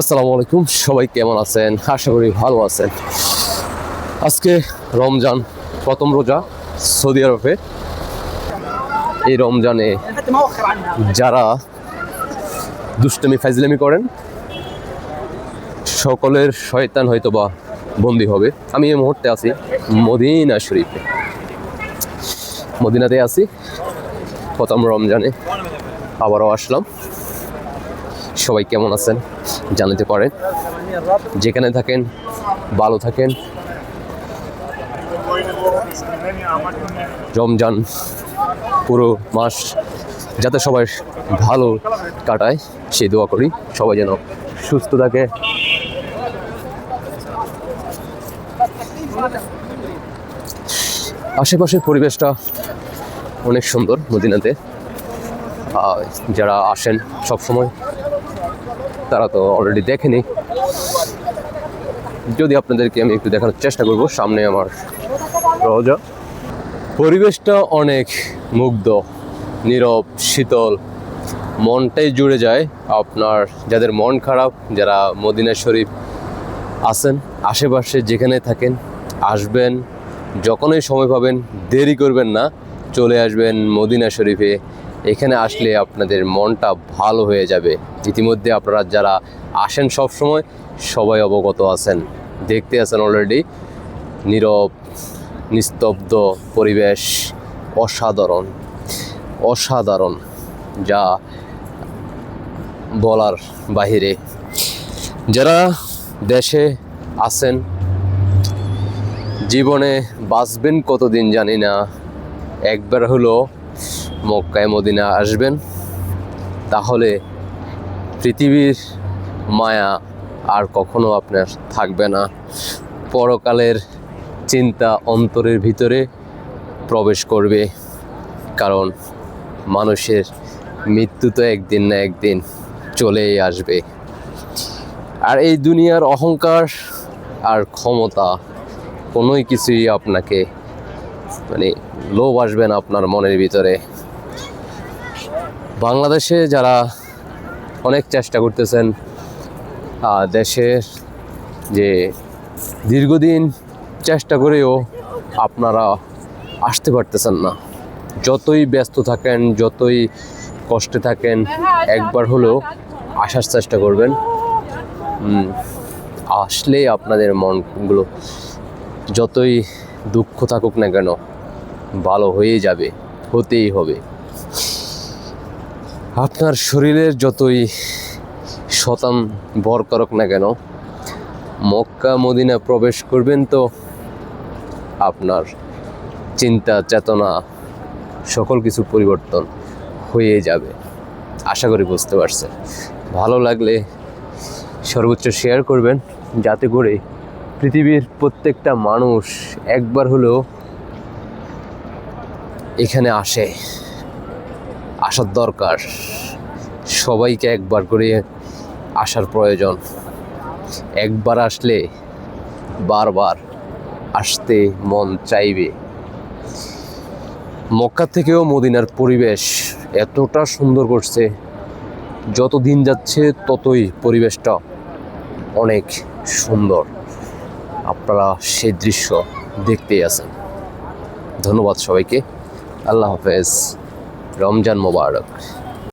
আসসালামু আলাইকুম, সবাই কেমন আছেন? আশা করি ভালো আছেন। আজকে রমজান, প্রথম রোজা সৌদি আরবে। এই রমজানে যারা দুষ্টমি, ফাইজলামি করেন, সকলের শয়তান হয়তো বা বন্দি হবে। আমি এই মুহূর্তে আছি মদিনা শরীফে। মদিনাতে আছি, প্রথম রমজানে আবারও আসলাম। সবাই কেমন আছেন জানাতে পারেন। যেখানে থাকেন, ভালো থাকেন। রমজান পুরো মাস যাতে সবাই ভালো কাটায়, সে দোয়া করি। সবাই যেন সুস্থ থাকে। আশেপাশের পরিবেশটা অনেক সুন্দর মদিনাতে। যারা আসেন সব সময় তারা তো অলরেডি দেখেনি। যদি আপনাদেরকে আমি একটু দেখানোর চেষ্টা করব, সামনে আমার রোজা পরিবেশটা অনেক মুগ্ধ, নীরব, শীতল, মনটাই জুড়ে যায় আপনার যাদের মন খারাপ, যারা মদিনা শরীফ আছেন, আশেপাশে যেখানে থাকেন, আসবেন, যখনই সময় পাবেন, দেরি করবেন না, চলে আসবেন মদিনা শরীফে। এখানে আসলে আপনাদের মনটা ভালো হয়ে যাবে। ইতিমধ্যে আপনারা যারা আসেন সব সময় সবাই অবগত আছেন। দেখতে আছেন অলরেডি নীরব, নিস্তব্ধ পরিবেশ, অসাধারণ অসাধারণ যা বলার বাহিরে। যারা দেশে আছেন, জীবনে বাঁচবেন কতদিন জানি না, একবার হলো মক্কায় মদিনা আসবেন, তাহলে পৃথিবীর মায়া আর কখনো আপনার থাকবে না। পরকালের চিন্তা অন্তরের ভিতরে প্রবেশ করবে, কারণ মানুষের মৃত্যু তো একদিন না একদিন চলেই আসবে। আর এই দুনিয়ার অহংকার আর ক্ষমতা কোনোই কিছুই আপনাকে মানে লোভ আসবে না আপনার মনের ভিতরে। বাংলাদেশে যারা অনেক চেষ্টা করতেছেন দেশের যে দীর্ঘদিন চেষ্টা করেও আপনারা আসতে পারতেছেন না। যতই ব্যস্ত থাকেন যতই কষ্টে থাকেন একবার হলেও আসার চেষ্টা করবেন। উম, আসলেই আপনাদের মনগুলো যতই দুঃখ থাকুক না কেন, ভালো হয়ে যাবে, হতেই হবে। আপনার শরীরের যতই শতাম ভর করুক না কেন, মক্কা মদিনা প্রবেশ করবেন তো আপনার চিন্তা, চেতনা, সকল কিছু পরিবর্তন হয়ে যাবে। আশা করি বুঝতে পারছেন। ভালো লাগলে সর্বোচ্চ শেয়ার করবেন, যাতে করে পৃথিবীর প্রত্যেকটা মানুষ একবার হলেও এখানে আসে। আসার দরকার। সবাইকে একবার করে আসার প্রয়োজন। একবার আসলে বারবার আসতে মন চাইবে। মক্কা থেকেও মদিনার পরিবেশ এতটা সুন্দর করছে। যত দিন যাচ্ছে, ততই পরিবেশটা অনেক সুন্দর। আপনারা সেই দৃশ্য দেখতেই আছেন। ধন্যবাদ সবাইকে। আল্লাহ হাফেজ। রমজান মোবারক।